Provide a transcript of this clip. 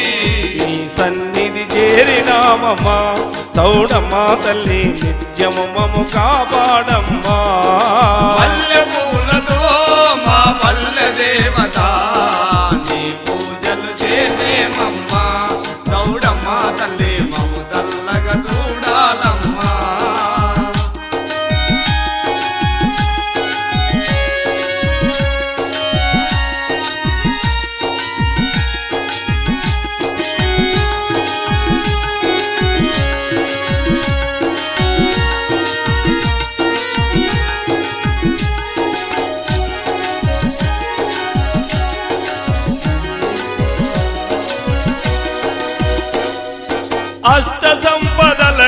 నీ సన్నిధి చేరినామమ్మా. చౌడమ్మా తల్లి నిత్యము మము కాపాడమ్మా. పల్లె పూలతో మా పల్లె దేవత. అష్ట సంపదల